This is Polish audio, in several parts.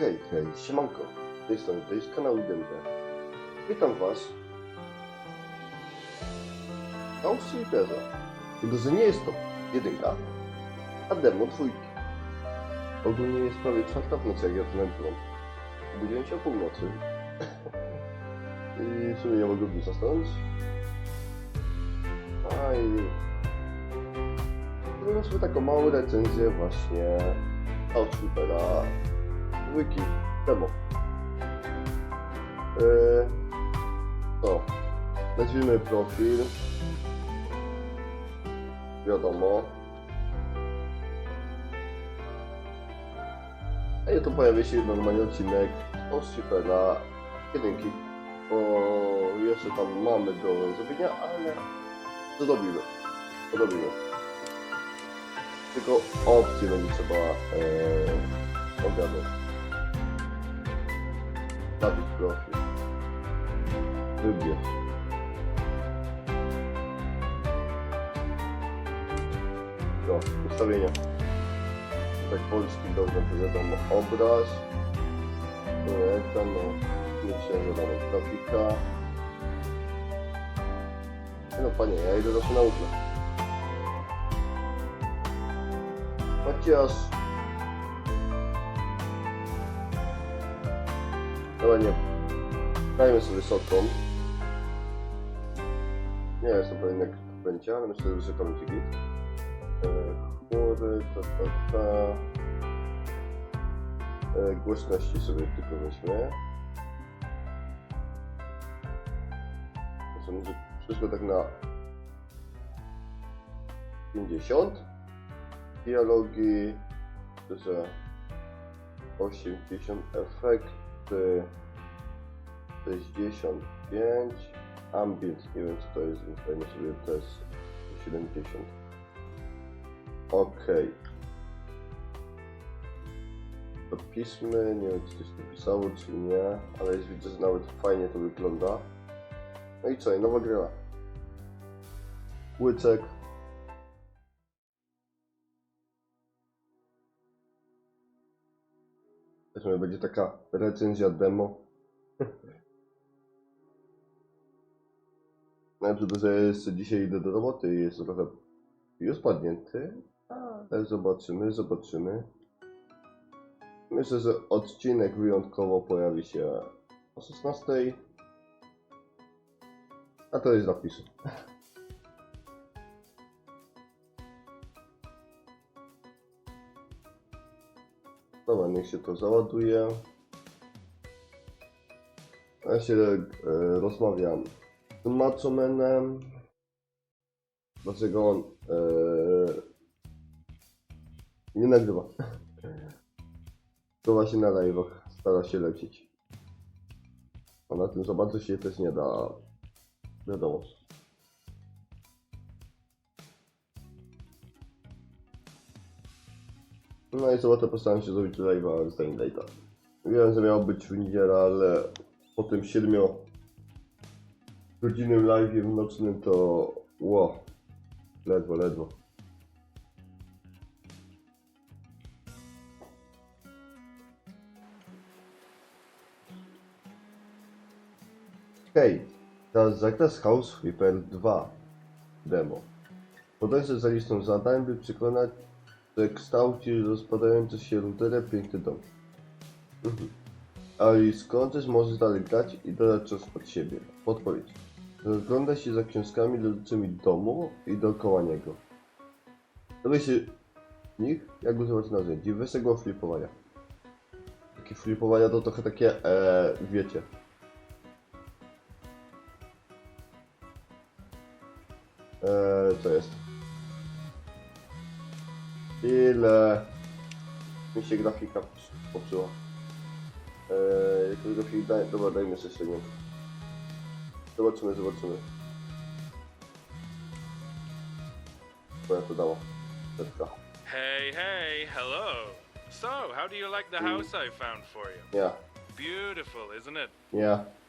Hej, hej, siemanko. Z tej strony to jest kanał Idemka. Witam was. Na Sleepera. Tylko, że nie jest to jedynka, a demo dwójki. Ogólnie jest prawie czwarta w nocy, jak ja to nagrywam. Obudziłem się o północy. I w sumie nie długo zasnąć. A i... Zrobiłem sobie taką małą recenzję właśnie Outsweepera Wiki demo. Eee, to, nazwijmy profil. Wiadomo. A ja to pojawi się normalnie odcinek o Supera jedynki. Bo jeszcze tam mamy do zrobienia, ale zrobimy. Zrobimy. Tylko opcje będzie trzeba ee, ogarnąć. Zabić. Wybierz. No, ustawienia. Tak polskim dobrze to wiadomo obraz. Ekran, no. Myślę, wiadomo grafika. No panie, ja idę zawsze na ósme. Chociaż... Dobra, nie. Dajmy sobie wysoką. Nie jestem pewien jak będzie, ale myślę, że to będzie git. E, Chmury, ta, ta, ta. E, Głośności sobie tylko weźmie. To może wszystko tak na 50. Dialogi, że 80 efekty 65 ambient, nie wiem co to jest, więc dajmy sobie też 70 ok podpiszmy, nie wiem czy coś napisało czy nie ale jest widzę, że nawet fajnie to wygląda. No i co, nowa gra. Łyczek Zresztą będzie taka recenzja demo. Najpierw to, że jeszcze dzisiaj idę do roboty i jest trochę już padnięty. Ale zobaczymy, zobaczymy. Myślę, że odcinek wyjątkowo pojawi się o 16. A to jest zapisu. Dobra, niech się to załaduje. Ja się e, rozmawiam z Machomenem. Dlaczego on e, nie nagrywa? To właśnie na live'ach stara się lecieć. A na tym za bardzo się też nie da. Wiadomo. No i sobotę postaram się zrobić live'a z Dying Lighta. Wiem, że miało być w niedzielę, ale po tym 7 godzinnym live'ie nocnym to ło, ledwo, ledwo. Hej, teraz zakres House Flipper 2 demo. Podejrzę za listą zadań, by przekonać, że kształci rozpadające się routery piękny dom. Mhm. I skończysz możesz dalej grać i dodać czas pod siebie. Podpowiedź. Rozglądaj się za książkami dotyczącymi domu i dookoła niego. Dowiesz się nich, jak używać narzędzi. Tego flipowania. Takie flipowania to trochę takie, e, wiecie. Eee, co jest? Ile mi się grafika popsuła? Eee, grafik daj, dobra, dajmy średnią. Zobaczymy, zobaczymy. Co ja to dało? Setka. Hey, hey, hello. So, how do you like the mm. house I found for you? Yeah. Beautiful, isn't it? nie.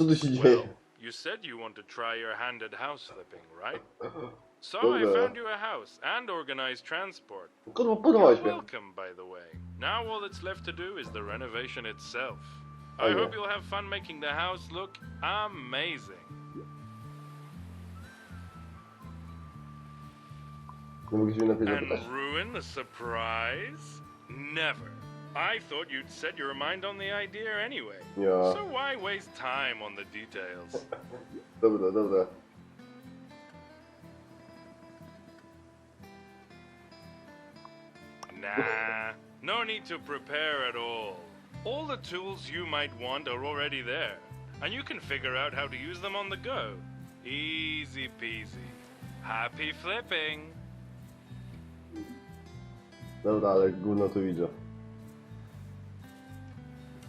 Co tu się dzieje? Well, you said you want to try your hand at house flipping, right? So I Dobra. found you a house and organized transport. Kurwa, You're mnie. welcome, by the way. Now all that's left to do is the renovation itself. I hope you'll have fun making the house look amazing. Nie mogłeś mnie najpierw And zapytać. ruin the surprise? Never. I thought you'd set your mind on the idea anyway. Ja. So why waste time on the details? Nah, no need to prepare at all. All the tools you might want are already there, and you can figure out how to use them on the go. Easy peasy. Happy flipping. Dobra, ale gówno tu widzę.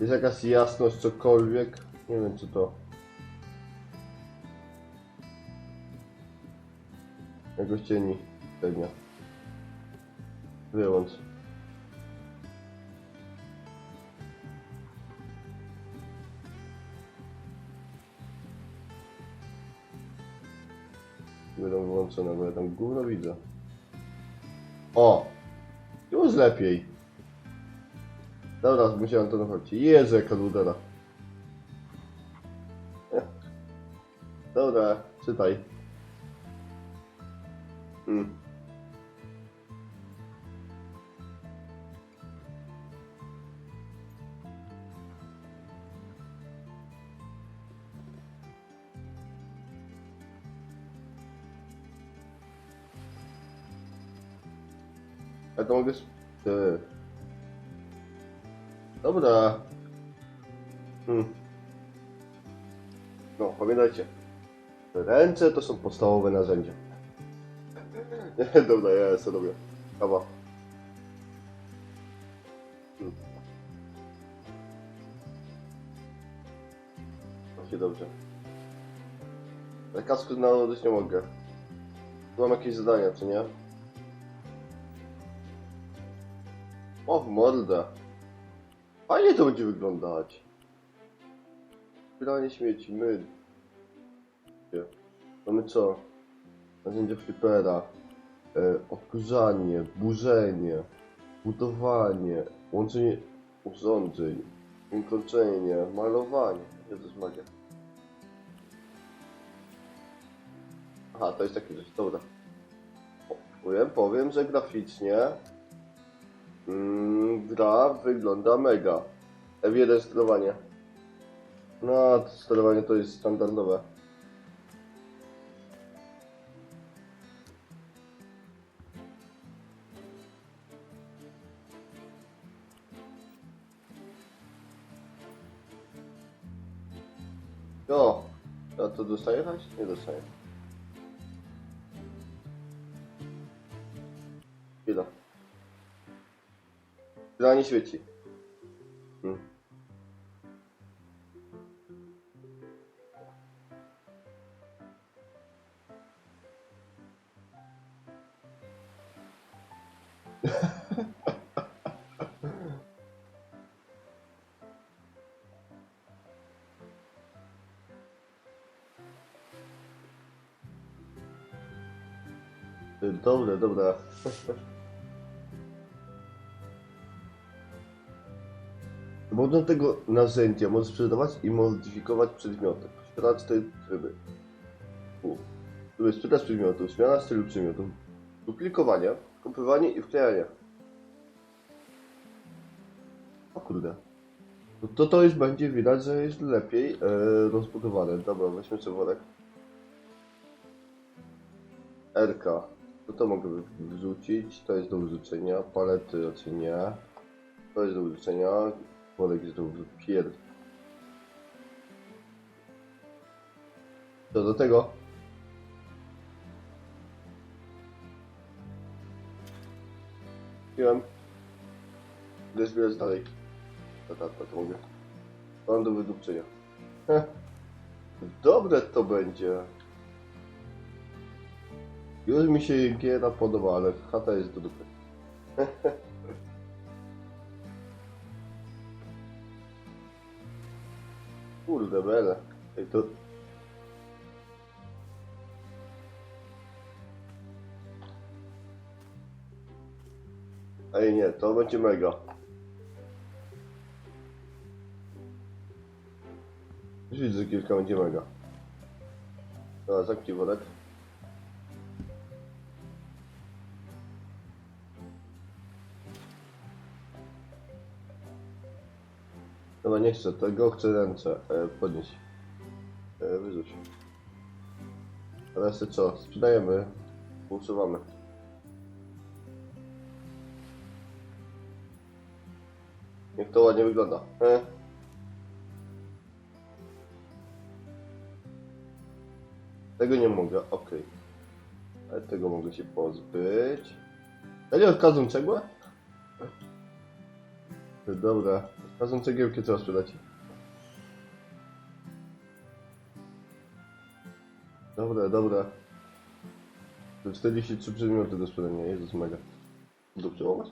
Jest jakaś jasność, cokolwiek? Nie wiem, czy to... Jakoś cieni pewnie. Wyłącz. Będą wyłączone, bo ja tam gówno widzę. O! Już lepiej. Dobra, musiałem to naprawić. Jezu, jaka ludera. Dobra, czytaj. Hmm. Ja to mogę... Ty. Dobra. Hmm. No, pamiętajcie. Ręce to są podstawowe narzędzia. Dobra, ja sobie robię. Kawa. Hmm. Dobrze. Ale kasku znaleźć nie mogę. Tu mam jakieś zadania, czy nie? O, w mordę. Fajnie to będzie wyglądać. Zbieranie śmieci, my. Mamy co? Narzędzie flipera. E, odkurzanie, burzenie, budowanie, łączenie urządzeń, kończenie, malowanie. Jezus Maria. Aha, to jest takie coś, dobra. Powiem, powiem, że graficznie Mm, gra wygląda mega. F1 sterowanie. No, to sterowanie to jest standardowe. O, a to dostaje hajs? Nie dostaje. Chwila. Gra nie świeci. Dobra, dobra. Pomocą tego narzędzia możesz sprzedawać i modyfikować przedmioty. Posiada cztery tryby. U. Tu jest sprzedaż przedmiotów, zmiana stylu przedmiotów, duplikowanie, kopiowanie i wklejanie. O kurde. No to to już będzie widać, że jest lepiej e, rozbudowane. Dobra, weźmy sobie worek. RK. To to mogę wrzucić. To jest do wrzucenia. Palety raczej nie. To jest do wrzucenia. Worek jest do pier... Co do tego? Piłem. Idę zbierać dalej. Ta, ta, ta, to mówię. Mam do wydupczenia. Dobre to będzie. Już mi się giera podoba, ale chata jest do dupy. Kurde bele. Ej, to... Ej nie, to będzie mega. Już widzę, że kilka będzie mega. Dobra, zamknij worek. Dobra, nie chcę tego, chcę ręce. E, podnieś. E, wyrzuć. Teraz co? Sprzedajemy. Usuwamy. Niech to ładnie wygląda. E? Tego nie mogę, okej. Ale tego mogę się pozbyć. Ja nie odkazam cegłę? Dobra, odkazam cegiełki trzeba sprzedać. Dobra, dobra. To 43 przedmioty do sprzedania, Jezus mega. Do przełamać?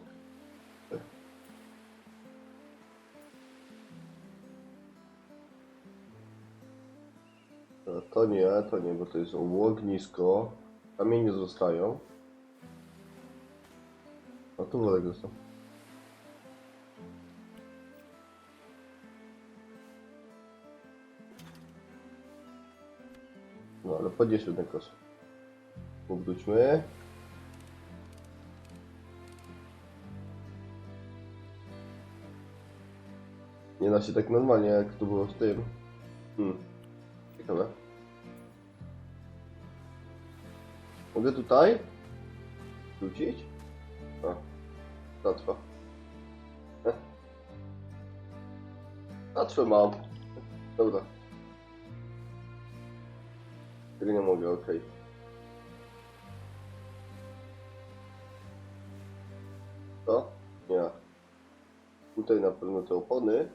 No, To nie, to nie, bo to jest ognisko. Kamienie zostają. A tu worek został. Ale podnieśmy ten kos. Obróćmy. Nie da się tak normalnie jak to było z tym. Hmm. Ciekawe. Mogę tutaj? Wrócić? A, łatwo. Łatwo mam. Dobra. Tego nie mogę, okej. To? Nie. Tutaj na pewno te opony.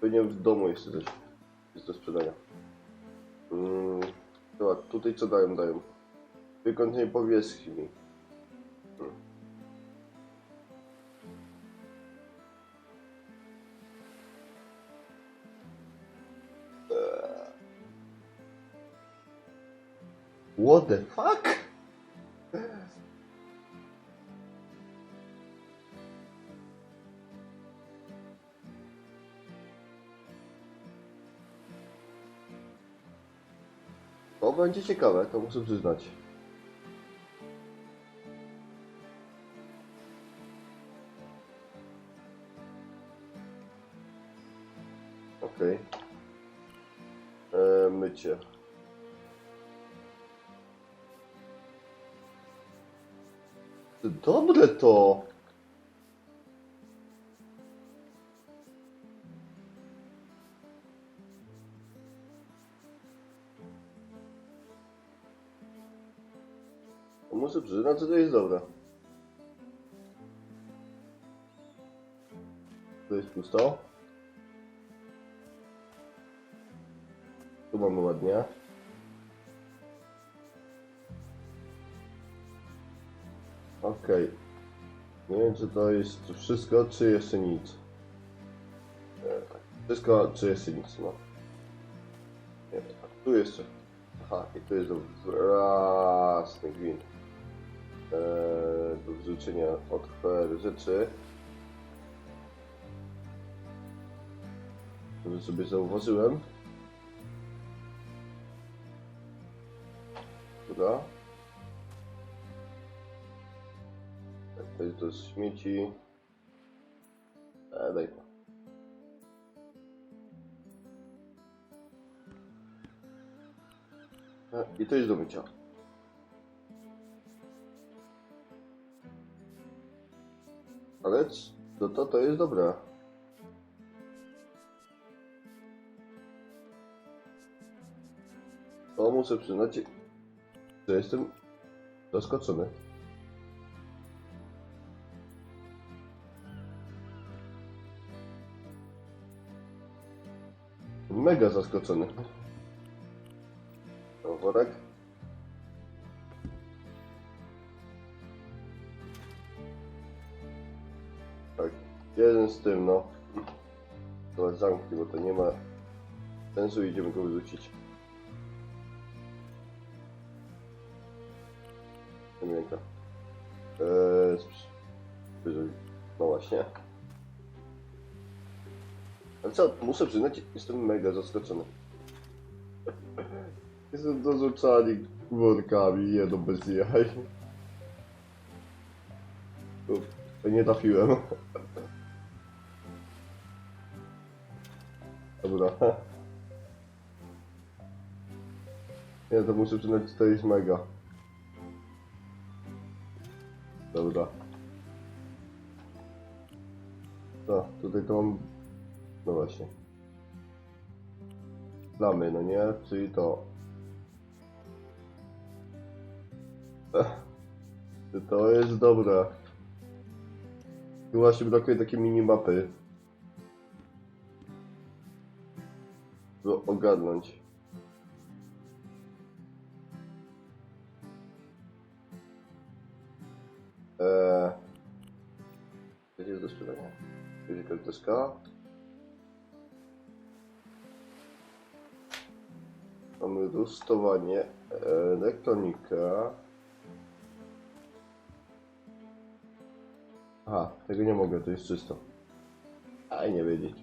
Pewnie w domu jeszcze coś jest do sprzedania. Mm, dobra, tutaj co dają? Dają wykątnie powierzchni. What the fuck? To będzie ciekawe, to muszę przyznać. Dobre to! To Muszę przyznać, że to jest dobre. To jest pusto. Tu mamy ładnie. Okej. Nie wiem, czy to jest wszystko, czy jeszcze nic. Tak. Wszystko, czy jeszcze nic, no. Nie, a tu jeszcze. Aha, i tu jest własny gwint. E, do wrzucenia od HR rzeczy. Że sobie zauważyłem. Dobra. To jest śmieci. E, daj to. E, I to jest do mycia. Ale to, to, to jest dobre. To muszę przyznać, że jestem zaskoczony. Mega zaskoczony. To worek. Tak, jeden z tym, no. Teraz zamknij, bo to nie ma sensu, idziemy go wyrzucić. Pamiętam. Eee. No właśnie. Ale co, muszę przyznać, jestem mega zaskoczony. Jestem dorzucani workami, jedno bez jaj. Uf, nie trafiłem. Dobra. Nie, to muszę przyznać, to jest mega. Dobra. No, tutaj to mam... No właśnie. Plamy, no nie? Czyli to... To jest dobre. Tu właśnie brakuje takiej minimapy. By ogarnąć. Eee... Gdzie jest do sprzedania? Jest karteczka. Mamy rustowanie, elektronika. Aha, tego nie mogę, to jest czysto. Aj, nie wiedzieć.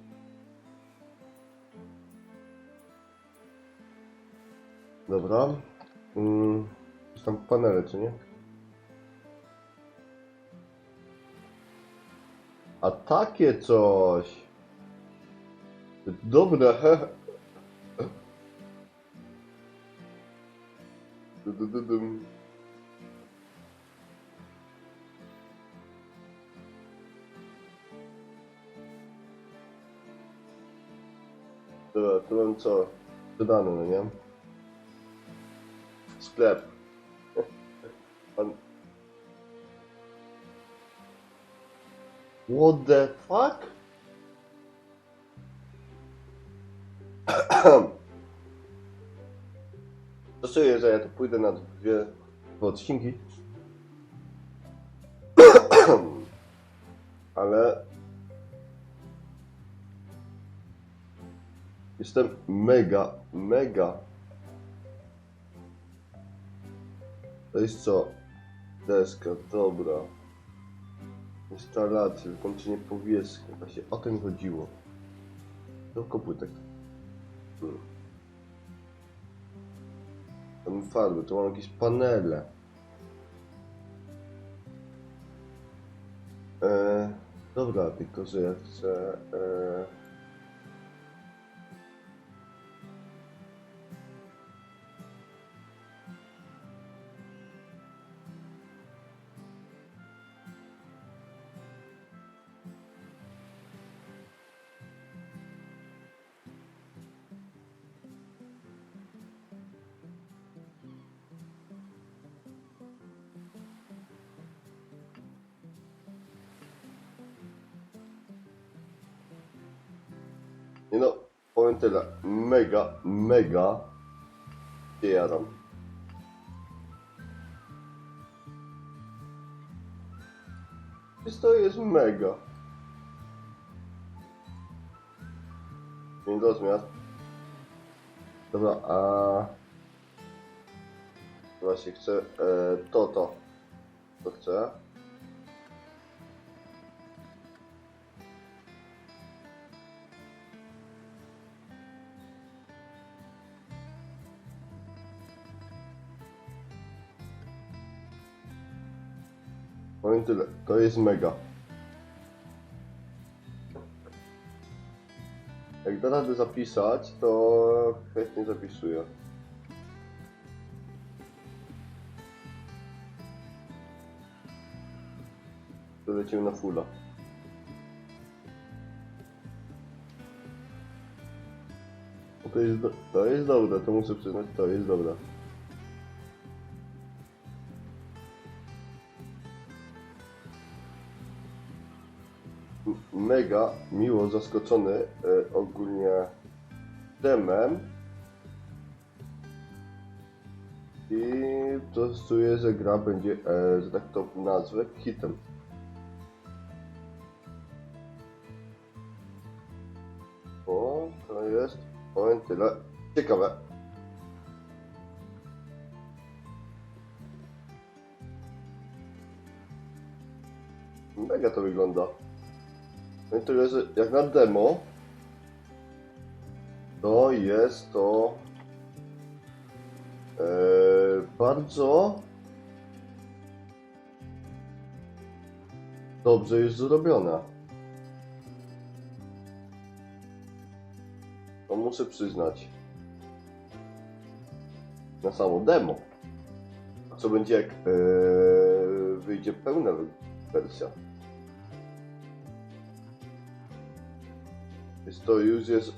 Dobra. Mm, tam panele, czy nie? A takie coś. Dobre. Du, du, du, dum. Dobra, tu mam co? Dodane, no nie? Sklep. Pan... What the fuck? Czuję, że ja tu pójdę na dwie odcinki. Ale jestem mega, mega. To jest co? Deska, dobra. Instalacja, wykończenie powierzchni. Właśnie o tym chodziło. Tylko płytek. Hmm. Tam farby, tu mam jakieś panele. E, dobra, tylko że ja chcę... E, tyle. Mega, mega się. Przecież to jest mega. Dzień rozmiar. Dobra, a... Właśnie chcę e, to, to. To chcę. Powiem tyle, to jest mega. Jak da radę zapisać, to chętnie zapisuję. To lecimy na fulla. No To jest, do, to jest dobre, to muszę przyznać, to jest dobre. Mega miło zaskoczony e, ogólnie demem. I to czuję, że gra będzie, e, że tak to nazwę, hitem. O, to jest, powiem tyle, ciekawe. Mega to wygląda. No i jak na demo, to jest to e, bardzo dobrze już zrobiona. To muszę przyznać. Na samo demo. A co będzie jak e, wyjdzie pełna wersja? Jest to już jest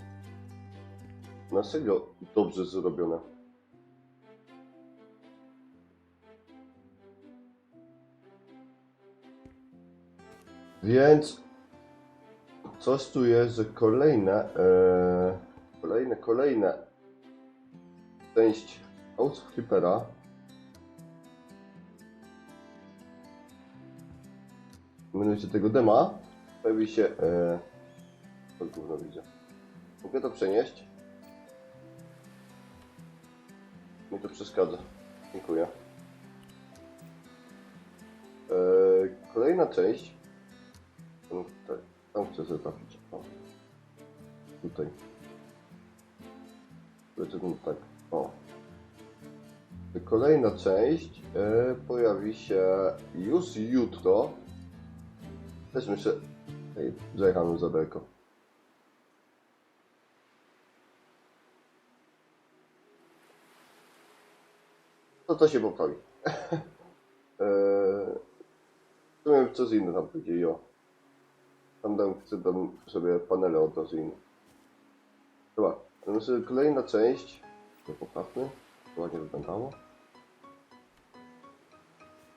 na serio dobrze zrobione. Więc coś tu jest, że kolejne, e, kolejne, kolejne część House Flippera mianowicie tego dema pojawi się e, to gówno widzę. Mogę to przenieść? Mi to przeszkadza. Dziękuję. E, kolejna część. Tam, tutaj, tam chcę sobie trafić. O. Tutaj. Lecę tam tak. O. Kolejna część e, pojawi się już jutro. Też myślę. Ej, zajechałem za daleko. No to się poprawi. eee, coś inne tam będzie, jo. Tam dam, chcę tam sobie panele od razu inne. Dobra, to że kolejna część, to poprawmy, to ładnie wyglądało.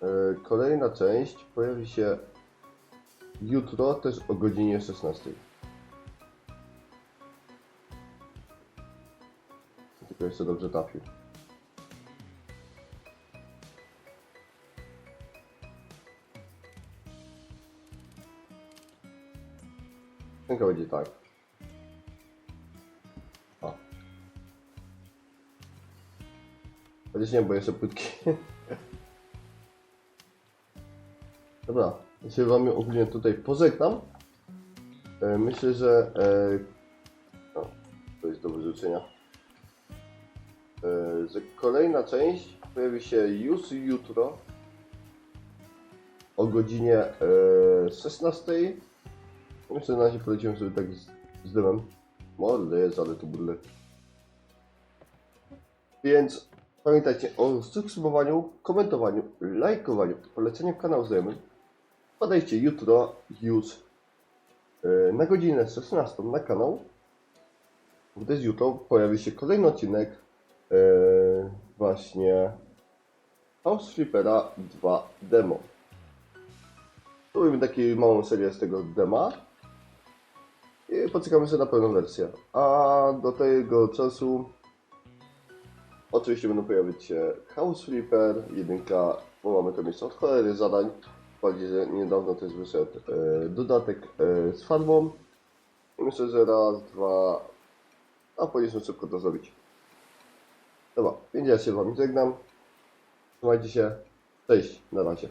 Eee, kolejna część pojawi się jutro też o godzinie 16. Tylko jeszcze dobrze trafił. Tylko będzie tak. O. Chociaż nie, bo jeszcze płytki. Dobra, ja się wam ogólnie tutaj pożegnam. E, myślę, że e, no, to jest do wyrzucenia. E, że kolejna część pojawi się już jutro o godzinie e, 16. Że na razie poleciłem sobie tak z, z dymem. Mordy jest, ale to budle. Więc pamiętajcie o subskrybowaniu, komentowaniu, lajkowaniu, poleceniu kanału znajomym. Podajcie jutro już e, na godzinę 16 na kanał. Gdyż jutro pojawi się kolejny odcinek e, właśnie House Flippera 2 demo. Zrobimy taką małą serię z tego dema i poczekamy sobie na pełną wersję. A do tego czasu oczywiście będą pojawić się House Flipper 1, bo mamy to miejsce od cholery zadań. Bardziej, że niedawno też wyszedł e, dodatek e, z farbą. I myślę, że raz, dwa, a powinniśmy szybko to zrobić. Dobra, więc ja się z Wami żegnam. Trzymajcie się. Cześć, na razie.